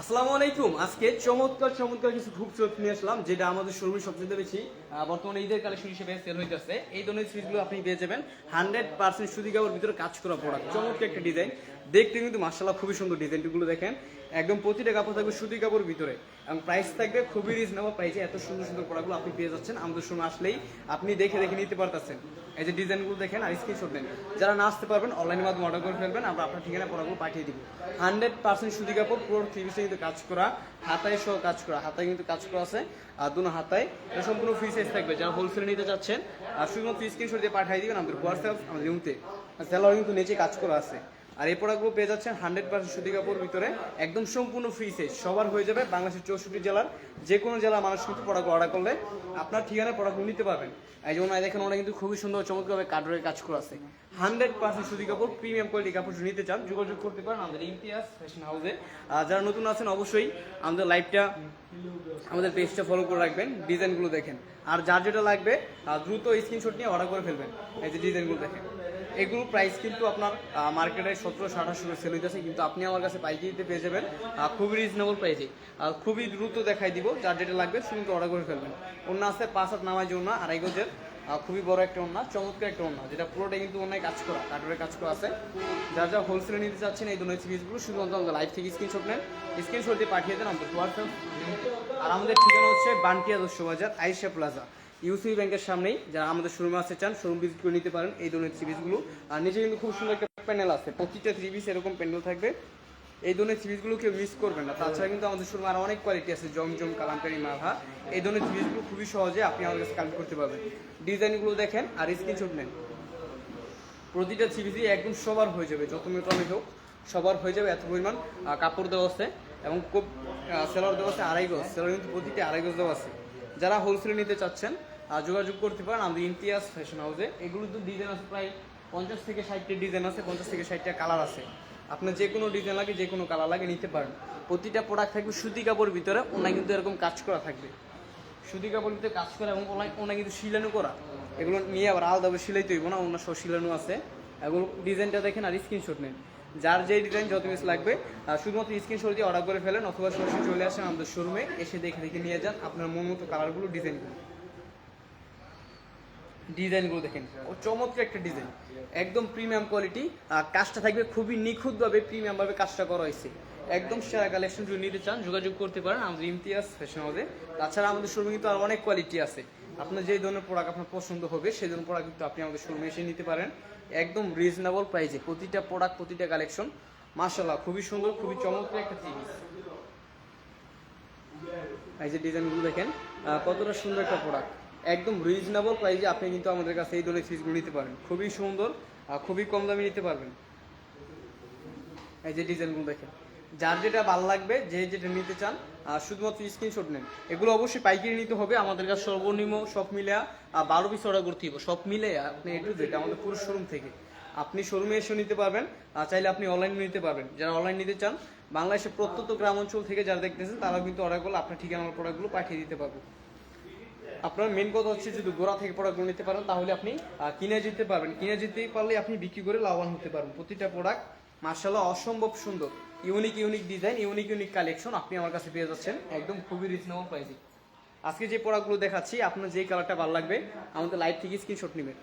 আসসালামু আলাইকুম। আজকে চমৎকার চমৎকার কিছু খুব চোখ নিয়ে আসলাম, যেটা আমাদের শোরুমে সবচেয়ে বেশি বর্তমানে ঈদের কালেকশন হিসেবে সেল হইতেছে। এই ধরনের সুইচগুলো আপনি পেয়ে যাবেন। হান্ড্রেড পার্সেন্ট সুতি কাপড় ভিতরে কাজ করা প্রোডাক্ট চমৎকার একটা ডিজাইন দেখতে কিন্তু মার্শাল্লাহ খুবই সুন্দর ডিজাইনগুলো দেখেন। একদম প্রতিটা কাপড় থাকবে সুতি কাপড় ভিতরে। এবং প্রাইস থাকবে খুবই রিজনেবল প্রাইসে এত সুন্দর সুন্দর প্রোডাক্টগুলো আপনি পেয়ে যাচ্ছেন। আমাদের শোরুমে আসলেই আপনি দেখে দেখে নিতে পারতেছেন। এই যে ডিজাইনগুলো দেখেন আর স্ক্রিনশট নেন যারা না আসতে পারবেন অনলাইনের মাধ্যমে অর্ডার করে ফেলবেন, আমরা আপনার ঠিকানা প্রোডাক্টগুলো পাঠিয়ে দিব। হান্ড্রেড পার্সেন্ট সুতি কাপড়, পুরো থ্রি কিন্তু কাজ করা, হাতায় সহ কাজ করা, হাতায় কিন্তু কাজ করা আছে, আর দুনো হাতায়। এটা সম্পূর্ণ ফ্রি সাইজ থাকবে। যারা হোলসেলে নিতে চাচ্ছেন, আর শুধুমাত্র স্ক্রিনশট দিয়ে পাঠিয়ে দিবেন আমাদের হোয়াটসঅ্যাপ আমাদের লিঙ্কতে আর স্যালার কিন্তু নিচে কাজ করা আছে। আর এই পেয়ে যাচ্ছেন হান্ড্রেড পার্সেন্ট সুতি কাপড় ভিতরে। একদম সম্পূর্ণ ফ্রি সাইজ সবার হয়ে যাবে বাংলাদেশের চৌষট্টি জেলার যে কোনো জেলার মানুষ কিন্তু প্রোডাক্ট অর্ডার করলে আপনার ঠিকানায় প্রোডাক্ট নিতে পারবেন। এই যেমন দেখেন ওরা কিন্তু খুবই সুন্দর, চমৎকারভাবে কাঠের কাজ করা আছে। হান্ড্রেড পার্সেন্ট সুতি কাপড় প্রিমিয়াম কোয়ালিটি কাপড় নিতে চান, যোগাযোগ করতে পারেন আমাদের ইমতিয়াজ ফ্যাশন হাউসে আর যারা নতুন আছেন, অবশ্যই আমাদের লাইভটা আমাদের পেজটা ফলো করে রাখবেন ডিজাইনগুলো দেখেন। আর যার যেটা লাগবে দ্রুত স্ক্রিনশট নিয়ে অর্ডার করে ফেলবেন। এই যে ডিজাইনগুলো দেখেন। এগুলো প্রাইস কিন্তু আপনার মার্কেটে সতেরো আঠাশশো সেল হইতেছে, কিন্তু আপনি আমার কাছে পাইকারিতে পেয়ে যাবেন খুবই রিজনেবল প্রাইসে খুবই দ্রুত দেখাই দিব যার যেটা লাগবে শুধু অর্ডার করে ফেলবেন। অন্য আছে পাঁচ হাত নামাই যে অন্য আড়াই খুবই বড় একটা ওন্না চমৎকার একটা ওন্না যেটা পুরোটাই কিন্তু অন্যায় কাজ করা কাঠের কাজ করা আছে। যারা যা হোলসেলে নিতে চাচ্ছেন এই ধরনের সিরিজগুলো শুধুমাত্র আমাদের লাইভ থেকে স্ক্রিনশট নেন স্ক্রিনশট দিয়ে পাঠিয়ে দেন আমাদের হোয়াটসঅ্যাপ আর আমাদের ঠিকানা হচ্ছে বান্টি আদর্শ বাজার আইসা প্লাজা ইউসিবি ব্যাংকের সামনেই যারা আমাদের শোরুমে আসতে চান শোরুম ভিজিট করে নিতে পারেন এই ধরনের সিরিজগুলো আর নিচে কিন্তু খুব সুন্দর একটা প্যানেল আছে, প্রতিটা থ্রি পিস এরকম প্যানেল থাকবে। এই ধরনের সিরিজগুলো কেউ মিস করবেন না। তাছাড়া কিন্তু আমাদের শোরুমে আরও অনেক কোয়ালিটি আছে, জমজম, কালামকারি, মাভা। এই ধরনের সিরিজগুলো খুবই সহজে আপনি আমাদের কাছে কালেক্ট করতে পারবেন। ডিজাইনগুলো দেখেন আর স্ক্রিনশট নেন। প্রতিটা সিরিজই একদম সবার হয়ে যাবে, যত মেট্রোমি হোক, সবার হয়ে যাবে এত পরিমাণ কাপড় দেওয়া আছে এবং খুব সেলার দেওয়া আছে, আড়াই গজ। সেলার কিন্তু প্রতিটা আড়াই গজ দেওয়া আছে। যারা হোলসেলে নিতে চাচ্ছেন যোগাযোগ করতে পারেন আমাদের ইমতিয়াজ ফ্যাশন হাউসে এগুলো তো ডিজাইন আছে প্রায় পঞ্চাশ থেকে ষাটটি ডিজাইন আছে, পঞ্চাশ থেকে ষাটটা কালার আছে। আপনার যে কোনো ডিজাইন লাগে, যে কোনো কালার লাগে নিতে পারেন। প্রতিটা প্রোডাক্ট থাকবে সুতি কাপড়ের ভিতরে, ওনায় কিন্তু এরকম কাজ করা থাকবে। সুতি কাপড় ভিতরে কাজ করা এবং ওনায় ওনায় কিন্তু শিলানো করা। এগুলো নিয়ে আবার আলাদাভাবে সিলাইতে হইব না, অন্য সব শিলানো আছে। এগুলো ডিজাইনটা দেখেন আর স্ক্রিনশট নেন। যার যে ডিজাইন যত পিস লাগবে শুধুমাত্র স্ক্রিনশট দিয়ে অর্ডার করে ফেলেন, অথবা সরাসরি চলে আসেন আমাদের শোরুমে এসে দেখে দেখে নিয়ে যান, আপনার মন মতো কালারগুলো ডিজাইনগুলো ডিজাইনগুলো দেখেন। ও চমৎকার একটা ডিজাইন। একদম প্রিমিয়াম কোয়ালিটি কাজটা থাকবে খুবই নিখুঁতভাবে প্রিমিয়ামভাবে কাজটা করা হয়েছে। একদম সেরা কালেকশন যদি নিতে চান, যোগাযোগ করতে পারেন। আমাদের ইমতিয়াজ ফ্যাশন হাউসে তাছাড়া আমাদের শোরুমে কিন্তু আর অনেক কোয়ালিটি আছে। আপনার যে ধরনের প্রোডাক্ট আপনার পছন্দ হবে, সেই ধরনের প্রোডাক্ট কিন্তু আপনি আমাদের শোরুমে এসে নিতে পারেন। একদম রিজনেবল প্রাইসে প্রতিটা প্রোডাক্ট প্রতিটা কালেকশন মাশাল্লাহ খুবই সুন্দর, খুবই চমৎকার একটা জিনিস এই যে ডিজাইনগুলো দেখেন কতটা সুন্দর একটা প্রোডাক্ট একদম রিজনেবল প্রাইসে আপনি কিন্তু আমাদের কাছে এই ধরনের সিরিজগুলো নিতে পারেন খুবই সুন্দর আর খুবই কম দামে নিতে পারবেন। এই যে ডিজাইনগুলো দেখেন। যার যেটা ভালো লাগবে, যে যেটা নিতে চান, আর শুধুমাত্র স্ক্রিনশট নেন। এগুলো অবশ্যই পাইকারি নিতে হবে। আমাদের কাছে সর্বনিম্ন সব মিলে আর বারো পিস অর্ডার করতে হবে সব মিলে আপনি এটু যেটা আমাদের পুরো শোরুম থেকে। আপনি শোরুমে এসে নিতে পারবেন, আর চাইলে আপনি অনলাইন নিতে পারবেন। যারা অনলাইন নিতে চান, বাংলাদেশের প্রত্যন্ত গ্রাম অঞ্চল থেকে যারা দেখতেছেন, তারাও কিন্তু অর্ডার করলে আপনার ঠিকানার প্রোডাক্টগুলো পাঠিয়ে দিতে পারব। আপনার মেন কথা হচ্ছে যদি গোড়া থেকে প্রোডাক্টগুলো নিতে পারেন, তাহলে আপনি কিনে যেতে পারবেন। কিনে যেতে পারলে আপনি বিক্রি করে লাভবান হতে পারবেন। প্রতিটা প্রোডাক্ট মার্শাল্লাহ অসম্ভব সুন্দর। Unique unique design unique unique collection আপনি আমার কাছে পেয়ে যাচ্ছেন। একদম খুবই রিজনেবল প্রাইসে আজকে যে প্রোডাক্টগুলো দেখাচ্ছি, আপনার যে কালারটা ভালো লাগবে, আমাদের লাইভ থেকে স্ক্রিনশট নেবেন।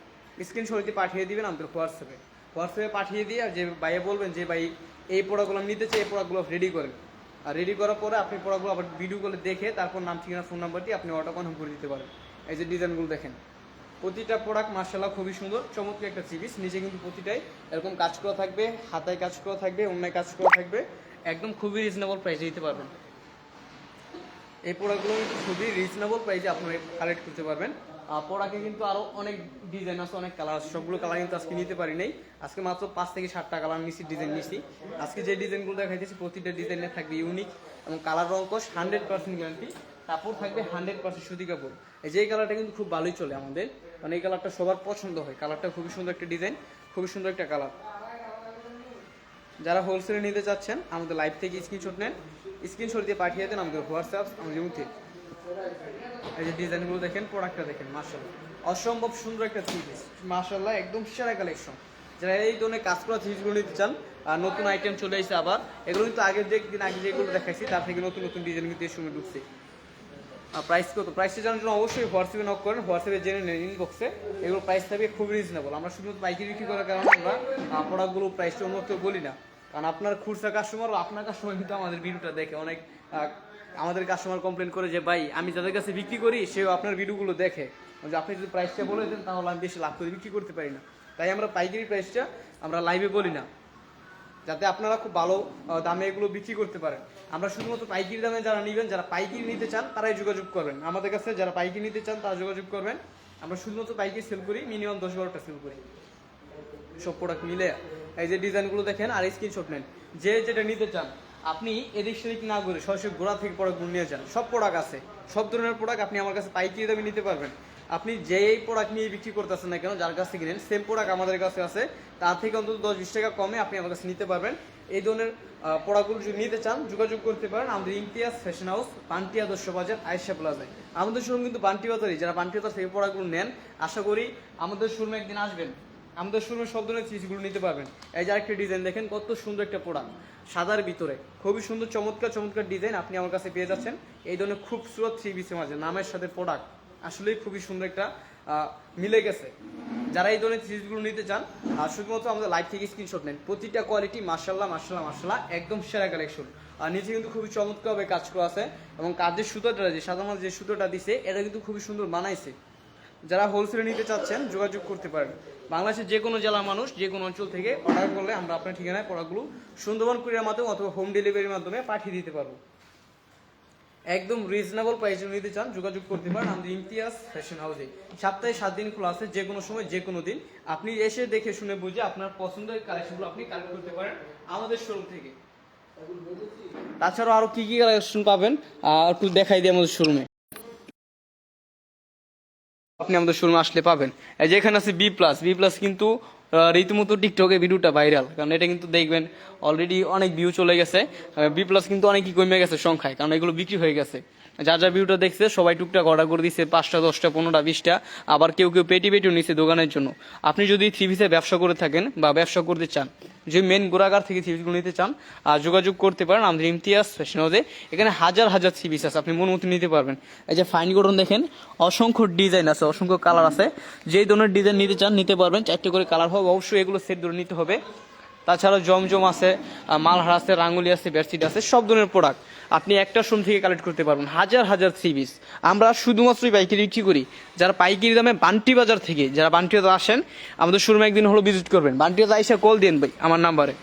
স্ক্রিনশট দিয়ে পাঠিয়ে দিবেন আমাদের হোয়াটসঅ্যাপে। হোয়াটসঅ্যাপে পাঠিয়ে দিয়ে আর যে ভাইয়ে বলবেন যে, ভাই, এই প্রোডাক্টগুলো আমি নিতে চাই, এই প্রোডাক্টগুলো রেডি করেন। আর রেডি করার পরে আপনি প্রোডাক্টগুলো আবার ভিডিও করে দেখে তারপর নাম, ঠিকানা ফোন নাম্বার দিয়ে আপনি অর্ডার কনফার্ম করে দিতে পারেন। এই যে ডিজাইনগুলো দেখেন। প্রতিটা প্রোডাক্ট মার্শাল্লাহ খুবই সুন্দর, চমৎকার একটা সিরিজ নিজে কিন্তু প্রতিটাই এরকম কাজ করা থাকবে, হাতায় কাজ করা থাকবে, অন্যায় কাজ করা থাকবে। একদম খুবই রিজনেবল প্রাইসে দিতে পারবেন। এই প্রোডাক্টগুলো কিন্তু খুবই রিজনেবল প্রাইসে আপনারা কালেক্ট করতে পারবেন। প্রোডাক্টে কিন্তু আরও অনেক ডিজাইন আছে, অনেক কালার আছে। সবগুলো কালার কিন্তু আজকে নিতে পারি নাই। আজকে মাত্র পাঁচ থেকে সাতটা কালার নিছি ডিজাইন নিছি। আজকে যে ডিজাইনগুলো দেখাইতেছি, প্রতিটা ডিজাইনে থাকবে ইউনিক এবং কালার রঙ্কশ হান্ড্রেড পার্সেন্ট গ্যারান্টি কাপড় থাকবে হান্ড্রেড পার্সেন্ট সুতি কাপড়। এই যে কালারটা কিন্তু খুব ভালোই চলে আমাদের। কারণ এই কালারটা সবার পছন্দ হয়। কালারটা খুবই সুন্দর একটা ডিজাইন খুবই সুন্দর একটা কালার যারা হোলসেলে নিতে চাচ্ছেন, আমাদের লাইভ থেকে স্ক্রিনশট নেন। স্ক্রিনশট দিয়ে পাঠিয়ে দেন আমাদের হোয়াটসঅ্যাপ আমাদের মুখে এই যে ডিজাইনগুলো দেখেন, প্রোডাক্টটা দেখেন মার্শাল্লাহ অসম্ভব সুন্দর একটা থ্রি পিস মার্শাল্লাহ একদম সেরা কালেকশন যারা এই ধরনের কাজ করা থ্রিজগুলো নিতে চান, আর নতুন আইটেম চলে এসেছে আবার, এগুলো কিন্তু আগের যে দিন আগে যেগুলো দেখাইছি, তার থেকে নতুন নতুন ডিজাইন কিন্তু এই সময় ঢুকছে। আর প্রাইস কত? প্রাইসটা জানার জন্য অবশ্যই হোয়াটসঅ্যাপে নক করেন, হোয়াটসঅ্যাপে জেনে নেন ইনবক্সে এগুলো প্রাইস থাকবে খুব রিজনেবল আমরা শুধুমাত্র পাইকারি বিক্রি করার কারণে আমরা প্রোডাক্টগুলো প্রাইসটা অন্য কেউ বলি না। কারণ আপনার খুচরা কাস্টমার ও আপনার কাস্টমার কিন্তু আমাদের ভিডিওটা দেখে অনেক আমাদের কাস্টমার কমপ্লেন করে যে, ভাই, আমি যাদের কাছে বিক্রি করি, সেও আপনার ভিডিওগুলো দেখে। যে আপনি যদি প্রাইসটা বলে দেন, তাহলে আমি বেশি লাভ করে বিক্রি করতে পারি না। তাই আমরা পাইকারি প্রাইসটা আমরা লাইভে বলি না, যাতে আপনারা খুব ভালো দামে এগুলো বিক্রি করতে পারেন। আমরা শুধুমাত্র পাইকারি দামে যারা নেবেন, যারা পাইকারি নিতে চান, তারাই যোগাযোগ করবেন। আমাদের কাছে যারা পাইকারি নিতে চান, তারা যোগাযোগ করবেন। আমরা শুধুমাত্র পাইকারি সেল করি মিনিমাম দশ বারোটা সেল করি। সব প্রোডাক্ট মিলে এই যে ডিজাইনগুলো দেখেন আর স্ক্রিনশট নেন। যে যেটা নিতে চান, আপনি এদিক সেদিক না করে সরাসরি গোড়া থেকে প্রোডাক্টগুলো নিয়ে যান। সব প্রোডাক্ট আছে। সব ধরনের প্রোডাক্ট আপনি আমার কাছে পাইকারি দামে নিতে পারবেন। আপনি যেই প্রোডাক্ট নিয়ে বিক্রি করতেছেন না কেন, যার কাছ থেকে কিনেন সেম প্রোডাক্ট আমাদের কাছে আছে। তার থেকে অন্তত দশ বিশ টাকা কমে আপনি আমার কাছে নিতে পারবেন। এই ধরনের প্রোডাক্টগুলো যদি নিতে চান, যোগাযোগ করতে পারেন আমাদের ইমতিয়াজ ফ্যাশন হাউস বান্টি আদর্শ বাজার আয়সা প্লাজায়। আমাদের শোরুম কিন্তু বান্টি বাজারই। যারা বান্টি বাজার থেকে প্রোডাক্টগুলো নেন, আশা করি আমাদের শোরুমে একদিন আসবেন। আমাদের শোরুমে সব ধরনের চিজগুলো নিতে পারবেন। এই যে আরেকটা ডিজাইন দেখেন, কত সুন্দর একটা প্রোডাক্ট সাদার ভিতরে। খুবই সুন্দর, চমৎকার চমৎকার ডিজাইন আপনি আমার কাছে পেয়ে যাচ্ছেন। এই ধরনের খুবসুরত থ্রি পিসের মাঝে, নামের সাথে প্রোডাক্ট আসলেই খুবই সুন্দর একটা মিলে গেছে। যারা এই ধরনের চিজগুলো নিতে চান আর শুধুমাত্র আমাদের লাইভ থেকে স্ক্রিনশট নেন। প্রতিটা কোয়ালিটি মার্শাল্লাহ মার্শাল্লাহ মার্শাল্লাহ একদম সেরা কালেকশন আর নিচে কিন্তু খুবই চমৎকারভাবে কাজ করা আছে এবং কাজের সুতোটা যে সাধারণত যে সুতোটা দিছে, এটা কিন্তু খুবই সুন্দর বানাইছে। যারা হোলসেলে নিতে চাচ্ছেন, যোগাযোগ করতে পারেন। বাংলাদেশের যে কোনো জেলার মানুষ, যে কোনো অঞ্চল থেকে অর্ডার করলে আমরা আপনার ঠিকানায় প্রোডাক্টগুলো সুন্দরবন কুরিয়ার মাধ্যমে অথবা হোম ডেলিভারির মাধ্যমে পাঠিয়ে দিতে পারব। একদম রিজনেবল প্রাইসে নিতে চান, যোগাযোগ করতে পারেন আমাদের ইমতিয়াজ ফ্যাশন হাউসে সপ্তাহে সাত দিন খোলা আছে, যে কোনো সময়, যে কোনো দিন। আপনি এসে দেখে শুনে বুঝে আপনার পছন্দের কালেকশনগুলো আপনি কালেক্ট করতে পারেন আমাদের শোরুম থেকে। তাছাড়াও আরও কি কি কালেকশন পাবেন আর একটু দেখাই দিই আমাদের শোরুমে আপনি আমাদের শোরুমে আসলে পাবেন। এই যে এখানে আছে বি প্লাস বি প্লাস কিন্তু রীতিমতো টিকটকে ভিডিওটা ভাইরাল কারণ এটা কিন্তু দেখবেন অলরেডি অনেক ভিউ চলে গেছে। বি প্লাস কিন্তু অনেকই কমে গেছে সংখ্যায়, কারণ এগুলো বিক্রি হয়ে গেছে। যা যা ভিউটা দেখছে, সবাই টুকটাক অর্ডার করে দিচ্ছে পাঁচটা, দশটা, পনেরোটা, বিশটা, আবার কেউ কেউ পেটি পেটিও নিচ্ছে দোকানের জন্য। আপনি যদি থ্রি পিসে ব্যবসা করে থাকেন বা ব্যবসা করতে চান, যে মেন গোড়াগার থেকে থ্রি পিসগুলো নিতে চান, আর যোগাযোগ করতে পারেন, আমাদের ইমতিয়াজ ফ্যাশন হাউসে এখানে হাজার হাজার থ্রি পিস আছে, আপনি মন মতো নিতে পারবেন। এই যে ফাইন গঠন দেখেন, অসংখ্য ডিজাইন আছে, অসংখ্য কালার আছে। যেই ধরনের ডিজাইন নিতে চান, নিতে পারবেন, চারটে করে কালার হবে, অবশ্যই এগুলো সেট ধরে নিতে হবে। তাছাড়া জমজম আছে মালহার আছে, রাঙ্গুলি আছে, বেডশিট আছে, সব ধরনের প্রোডাক্ট আপনি একটা শোরুম থেকে কালেক্ট করতে পারবেন, হাজার হাজার পিস আমরা শুধুমাত্রই পাইকারি বিক্রি করি। যারা পাইকারি দামে বান্টি বাজার থেকে, যারা বান্টি বাজার আসেন, আমাদের শোরুমে একদিন হলো ভিজিট করবেন। বান্টি বাজার আইসা কল দিন ভাই, আমার নাম্বারে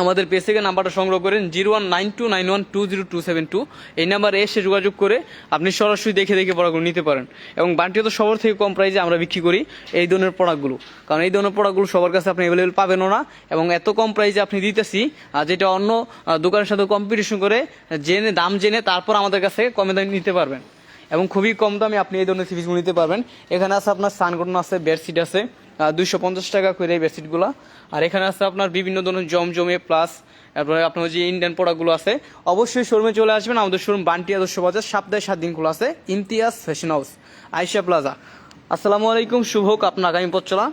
আমাদের পেজ থেকে নাম্বারটা সংগ্রহ করেন zero one nine two nine one two zero two seven two. এই নাম্বারে এসে যোগাযোগ করে আপনি সরাসরি দেখে দেখে প্রোডাক্টগুলো নিতে পারেন। এবং বান্টিও তো সবার থেকে কম প্রাইসে আমরা বিক্রি করি এই ধরনের প্রোডাক্টগুলো কারণ এই ধরনের প্রোডাক্টগুলো সবার কাছে আপনি অ্যাভেলেবেল পাবেনও না। এবং এত কম প্রাইসে আপনি দিতেছি আর যেটা অন্য দোকানের সাথে কম্পিটিশন করে জেনে, দাম জেনে তারপর আমাদের কাছে কমে দামে নিতে পারবেন। এবং খুবই কম দামে আপনি এই ধরনের সিরিজগুলো নিতে পারবেন। এখানে আছে আপনার সানগটন আছে বেডশিট আছে। দুইশো পঞ্চাশ টাকা করে এই বেডশিটগুলো। আর এখানে আছে আপনার বিভিন্ন ধরনের জমজমে প্লাস তারপরে আপনার যে ইন্ডিয়ান প্রোডাক্টগুলো আছে, অবশ্যই শোরুমে চলে আসবেন। আমাদের শোরুম বান্টি আদর্শ বাজার, সপ্তাহে সাত দিন খোলা আছে, Imtiaz fashion house Aisa plaza আসসালামু আলাইকুম, শুভ হোক আপনার আগামী পথ চলা।